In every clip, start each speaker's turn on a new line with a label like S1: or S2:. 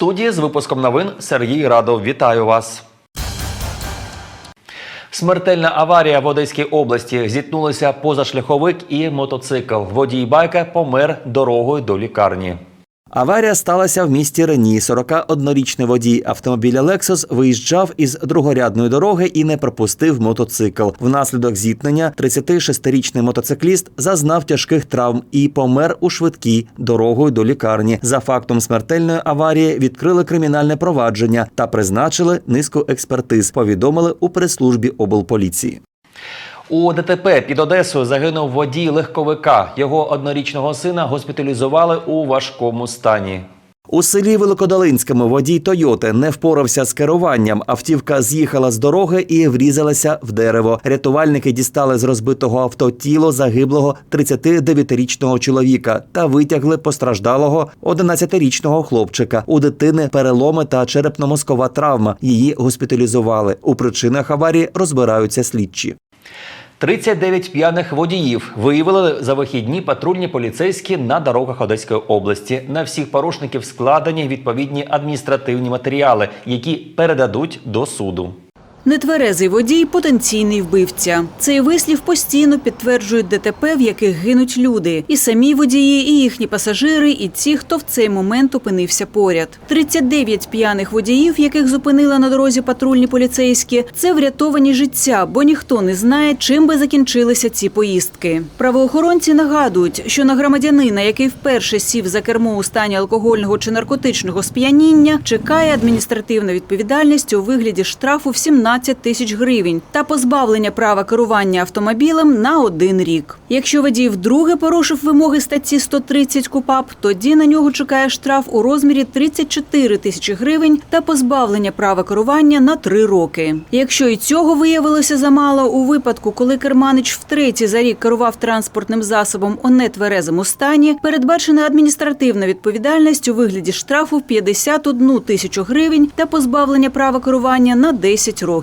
S1: студії з випуском новин Сергій Радов. Вітаю вас. Смертельна аварія в Одеській області зіткнулися позашляховик і мотоцикл. Водій байка помер дорогою до лікарні. Аварія сталася в місті Рені. 41-річний водій автомобіля Lexus виїжджав із другорядної дороги і не пропустив мотоцикл. Внаслідок зіткнення 36-річний мотоцикліст зазнав тяжких травм і помер у швидкій дорогою до лікарні. За фактом смертельної аварії відкрили кримінальне провадження та призначили низку експертиз. Повідомили у прес-службі облполіції. У ДТП під Одесою загинув водій легковика. Його однорічного сина госпіталізували у важкому стані. У селі Великодолинському водій Тойоти не впорався з керуванням. Автівка з'їхала з дороги і врізалася в дерево. Рятувальники дістали з розбитого авто тіло загиблого 39-річного чоловіка та витягли постраждалого 11-річного хлопчика. У дитини переломи та черепно-мозкова травма. Її госпіталізували. У причинах аварії розбираються слідчі. 39 п'яних водіїв виявили за вихідні патрульні поліцейські на дорогах Одеської області. На всіх порушників складені відповідні адміністративні матеріали, які передадуть до суду.
S2: Нетверезий водій – потенційний вбивця. Цей вислів постійно підтверджують ДТП, в яких гинуть люди. І самі водії, і їхні пасажири, і ті, хто в цей момент опинився поряд. 39 п'яних водіїв, яких зупинили на дорозі патрульні поліцейські – це врятовані життя, бо ніхто не знає, чим би закінчилися ці поїздки. Правоохоронці нагадують, що на громадянина, який вперше сів за кермо у стані алкогольного чи наркотичного сп'яніння, чекає адміністративна відповідальність у вигляді штрафу в 17 тисяч гривень та позбавлення права керування автомобілем на один рік. Якщо водій вдруге порушив вимоги статті 130 КУПАП, тоді на нього чекає штраф у розмірі 34 тисячі гривень та позбавлення права керування на три роки. Якщо і цього виявилося замало, у випадку, коли керманич втретє за рік керував транспортним засобом у нетверезому стані, передбачена адміністративна відповідальність у вигляді штрафу в 51 тисячу гривень та позбавлення права керування на 10 років.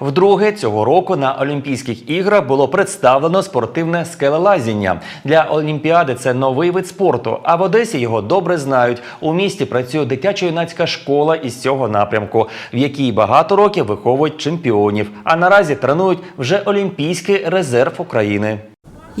S1: Вдруге цього року на Олімпійських іграх було представлено спортивне скелелазіння. Для Олімпіади це новий вид спорту. А в Одесі його добре знають. У місті працює дитячо-юнацька школа із цього напрямку, в якій багато років виховують чемпіонів. А наразі тренують вже Олімпійський резерв України.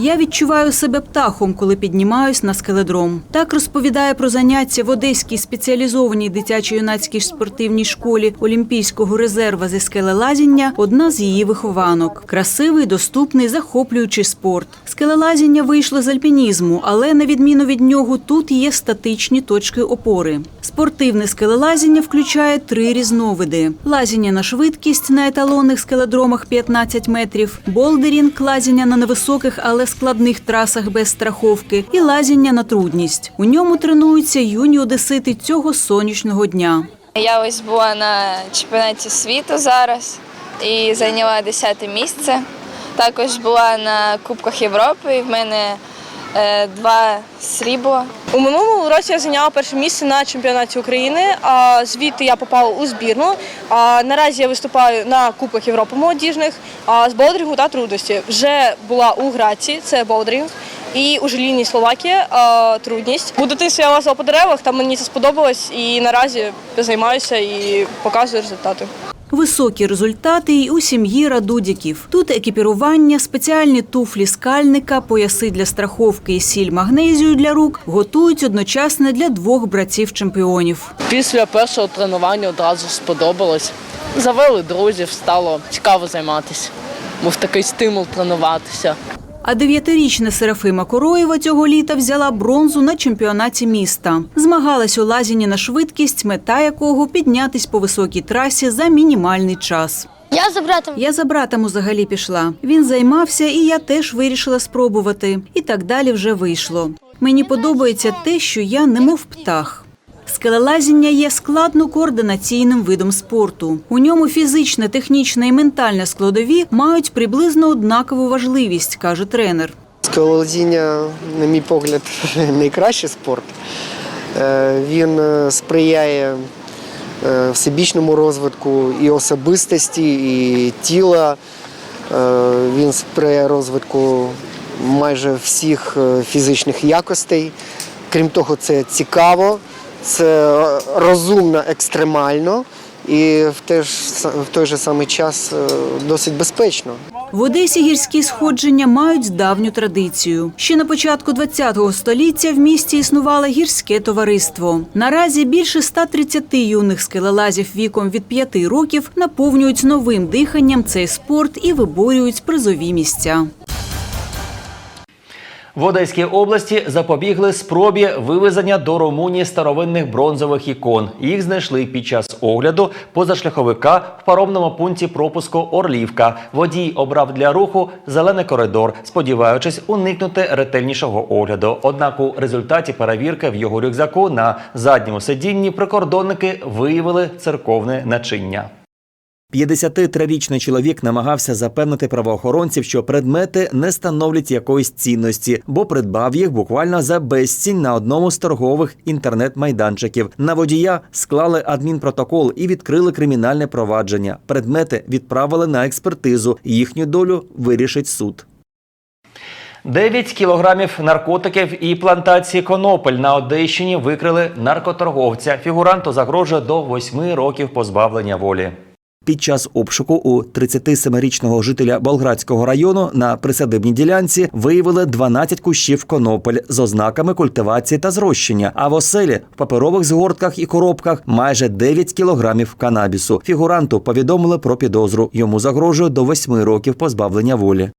S2: Я відчуваю себе птахом, коли піднімаюсь на скеледром. Так розповідає про заняття в Одеській спеціалізованій дитячо-юнацькій спортивній школі Олімпійського резерва зі скелелазіння одна з її вихованок. Красивий, доступний, захоплюючий спорт. Скелелазіння вийшло з альпінізму, але на відміну від нього тут є статичні точки опори. Спортивне скелелазіння включає три різновиди: лазіння на швидкість на еталонних скеледромах 15 метрів, болдерінг – лазіння на невисоких, але складних трасах без страховки, і лазіння на трудність. У ньому тренуються юні одесити цього сонячного дня.
S3: Я ось була на чемпіонаті світу зараз і зайняла 10 місце. Також була на Кубках Європи і в мене два срібла.
S4: У минулому році я зайняла перше місце на чемпіонаті України, а звідти я попала у збірну. А наразі я виступаю на Кубках Європи молодіжних, а з болдерінгу та трудності. Вже була у Граці, це болдерінг, і у Желіній Словакія а, трудність. У дитинстві я лазила по деревах, там мені це сподобалось, і наразі займаюся і показую результати.
S2: Високі результати й у сім'ї Радудіків. Тут екіпірування, спеціальні туфлі скальника, пояси для страховки і сіль магнезію для рук готують одночасно для двох братів-чемпіонів.
S5: Після першого тренування одразу сподобалось. Завели друзів, стало цікаво займатися. Був такий стимул тренуватися.
S2: А дев'ятирічна Серафима Короєва цього літа взяла бронзу на чемпіонаті міста. Змагалась у лазінні на швидкість, мета якого піднятись по високій трасі за мінімальний час.
S6: Я за братом.
S2: Я за братом взагалі пішла. Він займався, і я теж вирішила спробувати. І так далі вже вийшло. Мені подобається те, що я немов птах. Скелелазіння є складно координаційним видом спорту. У ньому фізична, технічна і ментальна складові мають приблизно однакову важливість, каже тренер.
S7: Скалолазіння, на мій погляд, найкращий спорт. Е, Він е, сприяє е, всебічному розвитку і особистості, і тіла. Він сприяє розвитку майже всіх фізичних якостей. Крім того, це цікаво, це розумно, екстремально і в, те ж, в той же самий час е, досить безпечно.
S2: В Одесі гірські сходження мають давню традицію. Ще на початку ХХ століття в місті існувало гірське товариство. Наразі більше 130 юних скелелазів віком від 5 років наповнюють новим диханням цей спорт і виборюють призові місця.
S1: В Одеській області запобігли спробі вивезення до Румунії старовинних бронзових ікон. Їх знайшли під час огляду позашляховика в паромному пункті пропуску Орлівка. Водій обрав для руху зелений коридор, сподіваючись уникнути ретельнішого огляду. Однак у результаті перевірки в його рюкзаку на задньому сидінні прикордонники виявили церковне начиння. 53-річний чоловік намагався запевнити правоохоронців, що предмети не становлять якоїсь цінності, бо придбав їх буквально за безцінь на одному з торгових інтернет-майданчиків. На водія склали адмінпротокол і відкрили кримінальне провадження. Предмети відправили на експертизу. Їхню долю вирішить суд. 9 кілограмів наркотиків і плантації конопель на Одещині викрили наркоторговця. Фігуранту загрожує до 8 років позбавлення волі. Під час обшуку у 37-річного жителя Болградського району на присадибній ділянці виявили 12 кущів конопель з ознаками культивації та зрощення. А в оселі в паперових згортках і коробках майже 9 кілограмів канабісу. Фігуранту повідомили про підозру. Йому загрожує до 8 років позбавлення волі.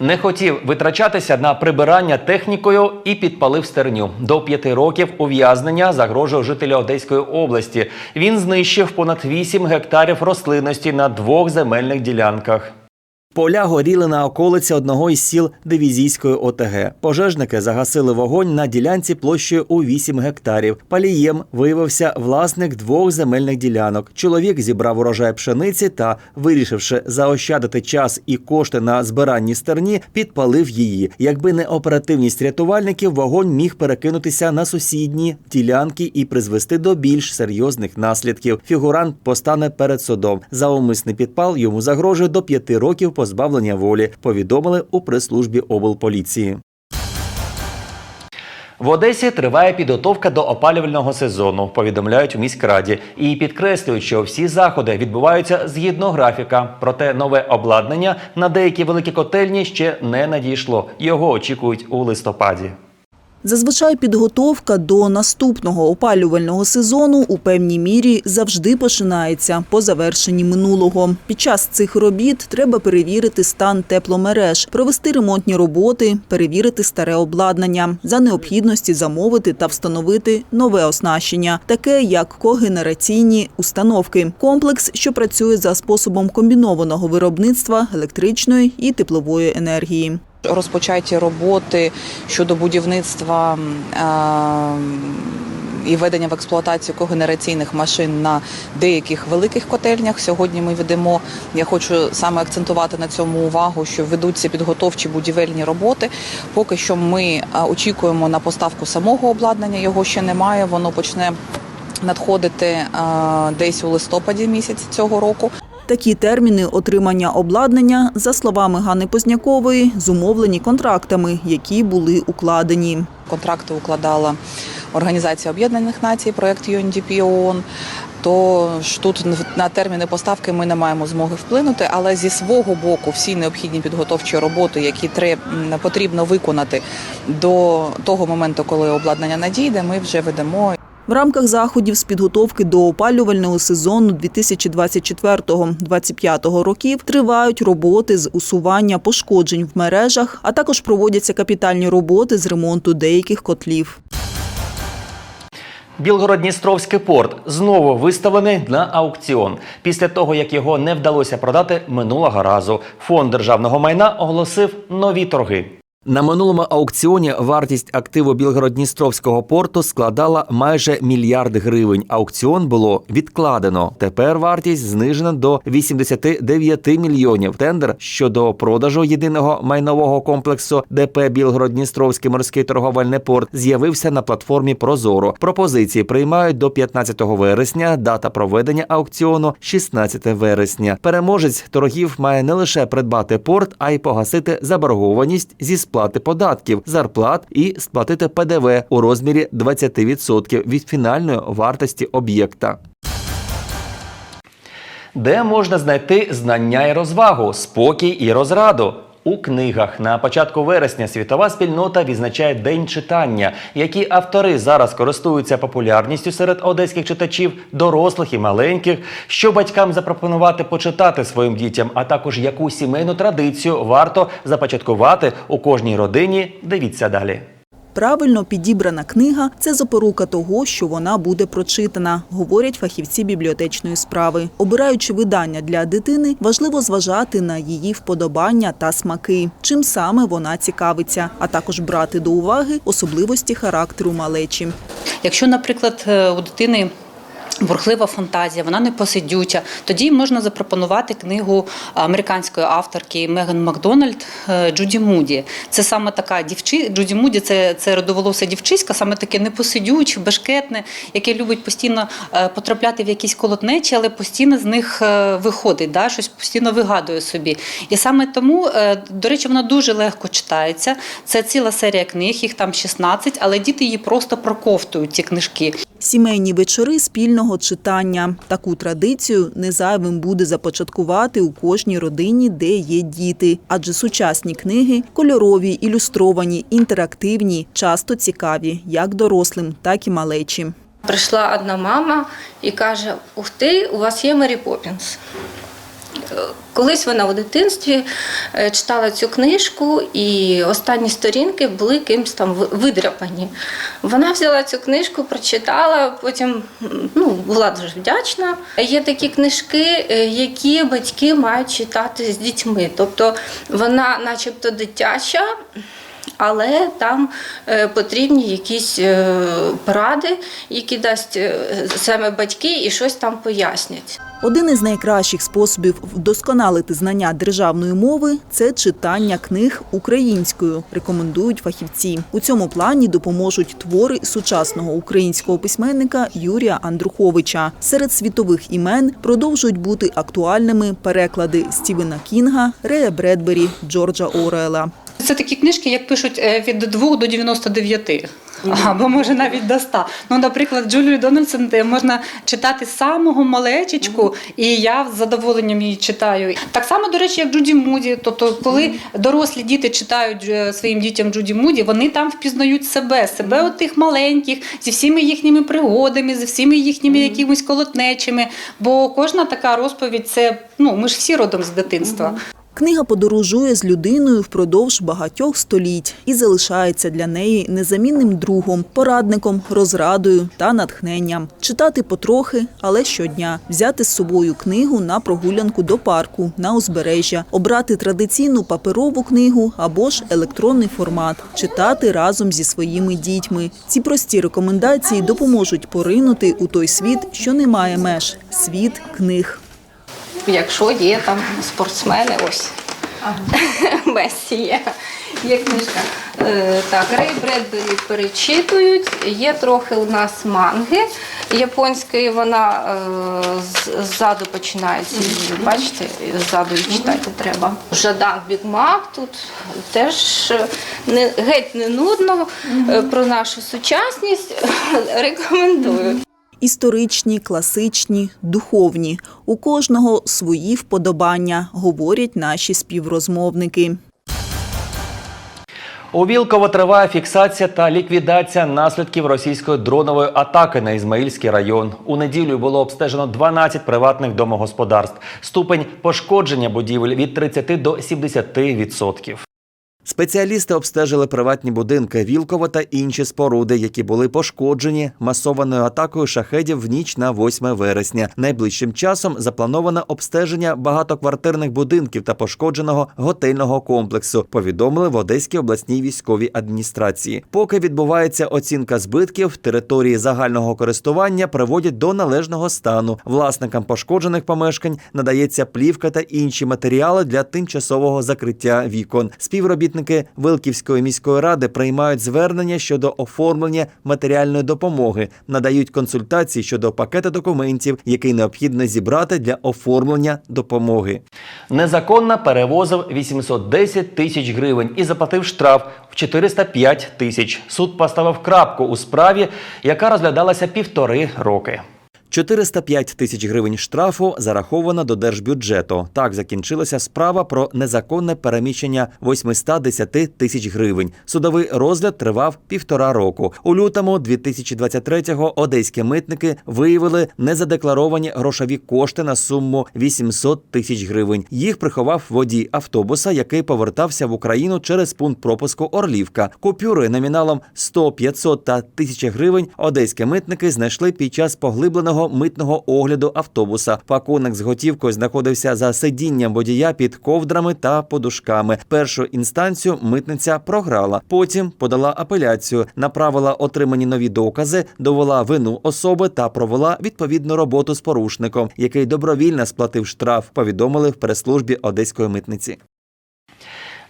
S1: Не хотів витрачатися на прибирання технікою і підпалив стерню. До п'яти років ув'язнення загрожує жителя Одеської області. Він знищив понад 8 гектарів рослинності на двох земельних ділянках. Поля горіли на околиці одного із сіл дивізійської ОТГ. Пожежники загасили вогонь на ділянці площею у 8 гектарів. Палієм виявився власник двох земельних ділянок. Чоловік зібрав урожай пшениці та, вирішивши заощадити час і кошти на збиранні стерні, підпалив її. Якби не оперативність рятувальників, вогонь міг перекинутися на сусідні ділянки і призвести до більш серйозних наслідків. Фігурант постане перед судом. За умисний підпал йому загрожує до п'яти років позбавлення волі. Повідомили у прес-службі облполіції. В Одесі триває підготовка до опалювального сезону, повідомляють у міськраді, і підкреслюють, що всі заходи відбуваються згідно графіка. Проте нове обладнання на деякі великі котельні ще не надійшло. Його очікують у листопаді.
S6: Зазвичай підготовка до наступного опалювального сезону у певній мірі завжди починається по завершенні минулого. Під час цих робіт треба перевірити стан тепломереж, провести ремонтні роботи, перевірити старе обладнання, за необхідності замовити та встановити нове оснащення, таке як когенераційні установки. Комплекс, що працює за способом комбінованого виробництва електричної і теплової енергії.
S8: Розпочаті роботи щодо будівництва е, і введення в експлуатацію когенераційних машин на деяких великих котельнях. Сьогодні ми ведемо. Я хочу саме акцентувати на цьому увагу, що ведуться підготовчі будівельні роботи. Поки що ми е, очікуємо на поставку самого обладнання. Його ще немає. Воно почне надходити е, десь у листопаді місяці цього року.
S6: Такі терміни отримання обладнання, за словами Ганни Познякової, зумовлені контрактами, які були укладені.
S8: Контракти укладала Організація Об'єднаних Націй, проект UNDP ООН. Тож тут на терміни поставки ми не маємо змоги вплинути, але зі свого боку всі необхідні підготовчі роботи, які треб, потрібно виконати до того моменту, коли обладнання надійде, ми вже ведемо.
S6: В рамках заходів з підготовки до опалювального сезону 2024-2025 років тривають роботи з усування пошкоджень в мережах, а також проводяться капітальні роботи з ремонту деяких котлів.
S1: Білгород-Дністровський порт знову виставлений на аукціон. Після того, як його не вдалося продати минулого разу, фонд державного майна оголосив нові торги. На минулому аукціоні вартість активу Білгород-Дністровського порту складала майже мільярд гривень. Аукціон було відкладено. Тепер вартість знижена до 89 мільйонів. Тендер щодо продажу єдиного майнового комплексу ДП Білгород-Дністровський морський торговельний порт з'явився на платформі Прозоро. Пропозиції приймають до 15 вересня. Дата проведення аукціону 16 вересня. Переможець торгів має не лише придбати порт, а й погасити заборгованість зі сплати сплати податків, зарплат і сплатити ПДВ у розмірі 20% від фінальної вартості об'єкта. Де можна знайти знання і розвагу, спокій і розраду? У книгах на початку вересня світова спільнота відзначає День читання, які автори зараз користуються популярністю серед одеських читачів, дорослих і маленьких. Що батькам запропонувати почитати своїм дітям, а також яку сімейну традицію варто започаткувати у кожній родині. Дивіться далі.
S6: Правильно підібрана книга це запорука того, що вона буде прочитана, говорять фахівці бібліотечної справи. Обираючи видання для дитини, важливо зважати на її вподобання та смаки, чим саме вона цікавиться, а також брати до уваги особливості характеру малечі.
S9: Якщо, наприклад, е, у дитини бурхлива фантазія, вона не посидюча, тоді можна запропонувати книгу американської авторки Меган Макдональд е, Джуді Муді. Це саме така дівчи... Джуді Муді це, це родоволоса дівчиська, саме таке непосидюче, бешкетне, яке любить постійно е, потрапляти в якісь колотнечі, але постійно з них е, виходить, да, щось постійно вигадує собі. І саме тому, до речі, вона дуже легко читається. Це ціла серія книг, їх там 16, але діти її просто проковтують ці книжки.
S6: Сімейні вечори спільного читання. Таку традицію не зайвим буде започаткувати у кожній родині, де є діти. Адже сучасні книги кольорові, ілюстровані, інтерактивні, часто цікаві як дорослим, так і малечі.
S10: Прийшла одна мама і каже: Ух ти, у вас є Мері Поппінс. Колись вона у дитинстві е, читала цю книжку, і останні сторінки були кимось там видряпані. Вона взяла цю книжку, прочитала, потім ну, була дуже вдячна. Є такі книжки, е, які батьки мають читати з дітьми. Тобто вона, начебто, дитяча, але там е, потрібні якісь е, поради, які дасть е, саме батьки і щось там пояснять.
S6: Один із найкращих способів вдосконалити знання державної мови це читання книг українською, рекомендують фахівці. У цьому плані допоможуть твори сучасного українського письменника Юрія Андруховича. Серед світових імен продовжують бути актуальними переклади Стівена Кінга, Рея Бредбері, Джорджа Орела.
S9: Це такі книжки, як пишуть е, від 2 до 99. Або може навіть до 100. Ну, наприклад, Джулію Дональдсон можна читати з самого малечечку, і я з задоволенням її читаю. Так само, до речі, як Джуді Муді. Тобто, коли дорослі діти читають е, своїм дітям Джуді Муді, вони там впізнають себе, себе от тих маленьких, зі всіми їхніми пригодами, зі всіми їхніми якимись колотнечами. Бо кожна така розповідь це ну ми ж всі родом з дитинства.
S6: Книга подорожує з людиною впродовж багатьох століть і залишається для неї незамінним другом, порадником, розрадою та натхненням. Читати потрохи, але щодня. Взяти з собою книгу на прогулянку до парку, на узбережжя, обрати традиційну паперову книгу або ж електронний формат, читати разом зі своїми дітьми. Ці прості рекомендації допоможуть поринути у той світ, що не має меж світ книг.
S10: Якщо є там спортсмени, ось Месі є. Є книжка. Е, так, Рей Бредбері перечитують. Є трохи у нас манги японської, вона е, ззаду починається. Бачите, ззаду її читати треба. Жадан Бігмак тут теж е, не, геть не нудно. Про нашу сучасність рекомендую.
S6: Історичні, класичні, духовні. У кожного свої вподобання, говорять наші співрозмовники.
S1: У Вілково триває фіксація та ліквідація наслідків російської дронової атаки на Ізмаїльський район. У неділю було обстежено 12 приватних домогосподарств. Ступень пошкодження будівель від 30 до 70%. Спеціалісти обстежили приватні будинки Вілково та інші споруди, які були пошкоджені масованою атакою шахедів в ніч на 8 вересня. Найближчим часом заплановане обстеження багатоквартирних будинків та пошкодженого готельного комплексу. Повідомили в Одеській обласній військовій адміністрації. Поки відбувається оцінка збитків, території загального користування приводять до належного стану. Власникам пошкоджених помешкань надається плівка та інші матеріали для тимчасового закриття вікон. Співробітники Співробітники Вилківської міської ради приймають звернення щодо оформлення матеріальної допомоги, надають консультації щодо пакету документів, який необхідно зібрати для оформлення допомоги. Незаконно перевозив 810 тисяч гривень і заплатив штраф в 405 тисяч. Суд поставив крапку у справі, яка розглядалася півтори роки. 405 тисяч гривень штрафу зараховано до держбюджету. Так закінчилася справа про незаконне переміщення 810 тисяч гривень. Судовий розгляд тривав півтора року. У лютому 2023-го одеські митники виявили незадекларовані грошові кошти на суму 800 тисяч гривень. Їх приховав водій автобуса, який повертався в Україну через пункт пропуску Орлівка. Купюри номіналом 100, 500 та 1000 гривень одеські митники знайшли під час поглибленого митного огляду автобуса. Пакунок з готівкою знаходився за сидінням водія під ковдрами та подушками. Першу інстанцію митниця програла. Потім подала апеляцію, направила отримані нові докази, довела вину особи та провела відповідну роботу з порушником, який добровільно сплатив штраф. Повідомили в прес-службі одеської митниці.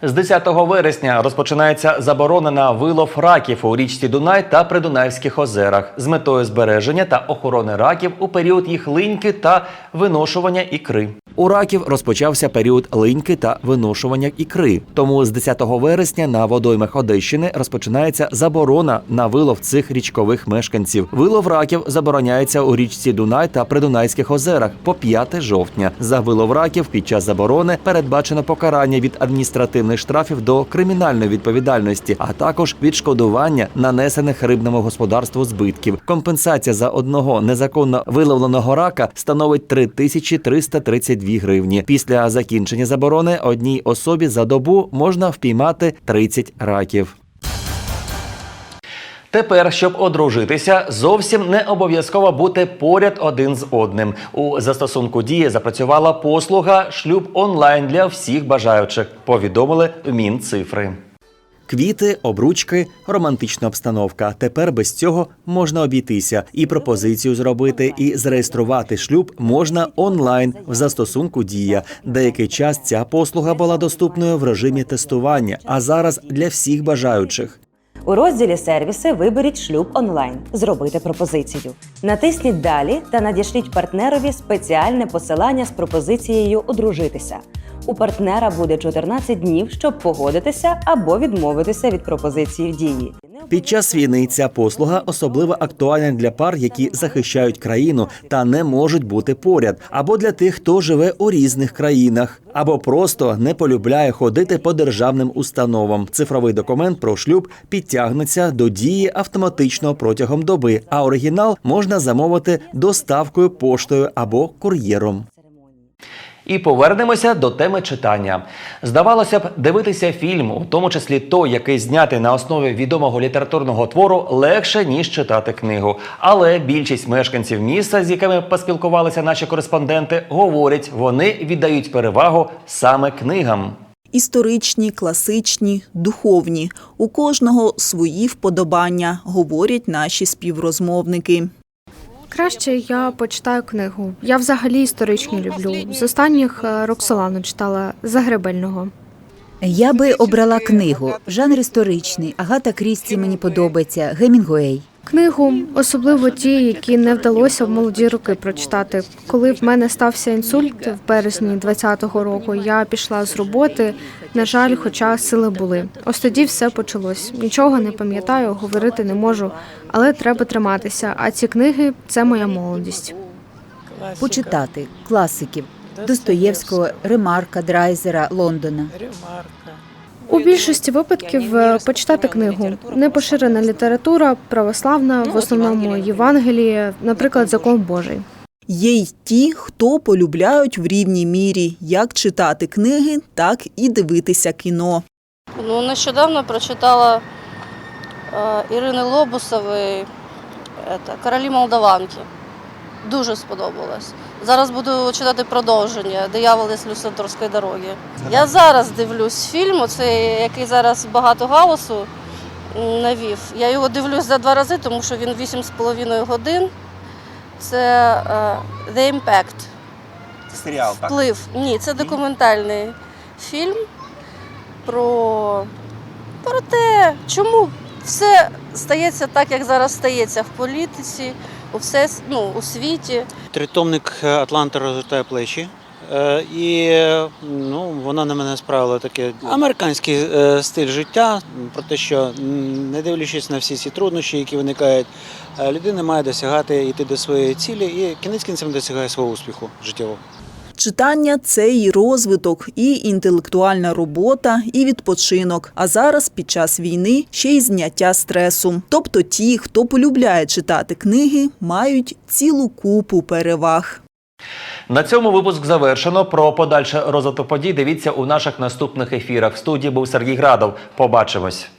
S1: З 10 вересня розпочинається заборона на вилов раків у річці Дунай та Придунайських озерах з метою збереження та охорони раків у період їх линьки та виношування ікри. У раків розпочався період линьки та виношування ікри. Тому з 10 вересня на водоймах Одещини розпочинається заборона на вилов цих річкових мешканців. Вилов раків забороняється у річці Дунай та Придунайських озерах по 5 жовтня. За вилов раків під час заборони передбачено покарання від адміністративних штрафів до кримінальної відповідальності, а також відшкодування нанесених рибному господарству збитків. Компенсація за одного незаконно виловленого рака становить 3332 гривні. Після закінчення заборони одній особі за добу можна впіймати 30 раків. Тепер, щоб одружитися, зовсім не обов'язково бути поряд один з одним. У застосунку дії запрацювала послуга шлюб онлайн для всіх бажаючих. Повідомили в Мінцифри. Квіти, обручки, романтична обстановка. Тепер без цього можна обійтися і пропозицію зробити, і зареєструвати шлюб можна онлайн в застосунку Дія. Деякий час ця послуга була доступною в режимі тестування, а зараз для всіх бажаючих.
S11: У розділі сервіси виберіть шлюб онлайн. Зробити пропозицію. Натисніть Далі та надішліть партнерові спеціальне посилання з пропозицією одружитися. У партнера буде 14 днів, щоб погодитися або відмовитися від пропозиції в дії.
S1: Під час війни ця послуга особливо актуальна для пар, які захищають країну та не можуть бути поряд, або для тих, хто живе у різних країнах, або просто не полюбляє ходити по державним установам. Цифровий документ про шлюб підтягнеться до дії автоматично протягом доби, а оригінал можна замовити доставкою поштою або кур'єром. І повернемося до теми читання. Здавалося б, дивитися фільм, у тому числі той, який знятий на основі відомого літературного твору, легше ніж читати книгу. Але більшість мешканців міста, з якими поспілкувалися наші кореспонденти, говорять, вони віддають перевагу саме книгам.
S6: Історичні, класичні, духовні. У кожного свої вподобання, говорять наші співрозмовники.
S12: Краще я почитаю книгу. Я взагалі історичні люблю. З останніх е, Роксолану читала Загребельного.
S13: Я би обрала книгу. Жанр історичний. Агата Крісті мені подобається. Гемінгуей.
S12: Книгу, особливо ті, які не вдалося в молоді роки прочитати. Коли в мене стався інсульт в березні 20-го року, я пішла з роботи. На жаль, хоча сили були. Ось тоді все почалось. Нічого не пам'ятаю, говорити не можу, але треба триматися. А ці книги це моя молодість.
S13: Почитати класиків Достоєвського, Ремарка, Драйзера, Лондона.
S12: У більшості випадків е, почитати книгу непоширена література, православна, в основному Євангеліє, наприклад, закон Божий.
S6: Є й ті, хто полюбляють в рівній мірі як читати книги, так і дивитися кіно.
S3: Ну, нещодавно прочитала е, Ірини Лобусової Королі Молдаванки. Дуже сподобалось. Зараз буду читати продовження Дияволи з Люсенторської дороги. Я зараз дивлюсь фільм, оцей, який зараз багато галасу навів. Я його дивлюсь за два рази, тому що він 8,5 годин. Це е, The Impact.
S1: Серіал
S3: Вплив. Ні, це документальний фільм про
S14: все. Чому все стається так, як зараз стається в політиці, у все ну, у світі?
S15: Тритомник Атланта розвертає плечі. Е, І е, ну, вона на мене справила таке американський е, стиль життя, про те, що не дивлячись на всі ці труднощі, які виникають, е, людина має досягати йти до своєї цілі і кінець кінцем досягає свого успіху життєвого.
S6: Читання це і розвиток, і інтелектуальна робота, і відпочинок. А зараз під час війни ще й зняття стресу. Тобто ті, хто полюбляє читати книги, мають цілу купу переваг.
S1: На цьому випуск завершено. Про подальше розвиток подій дивіться у наших наступних ефірах. В студії був Сергій Градов. Побачимось.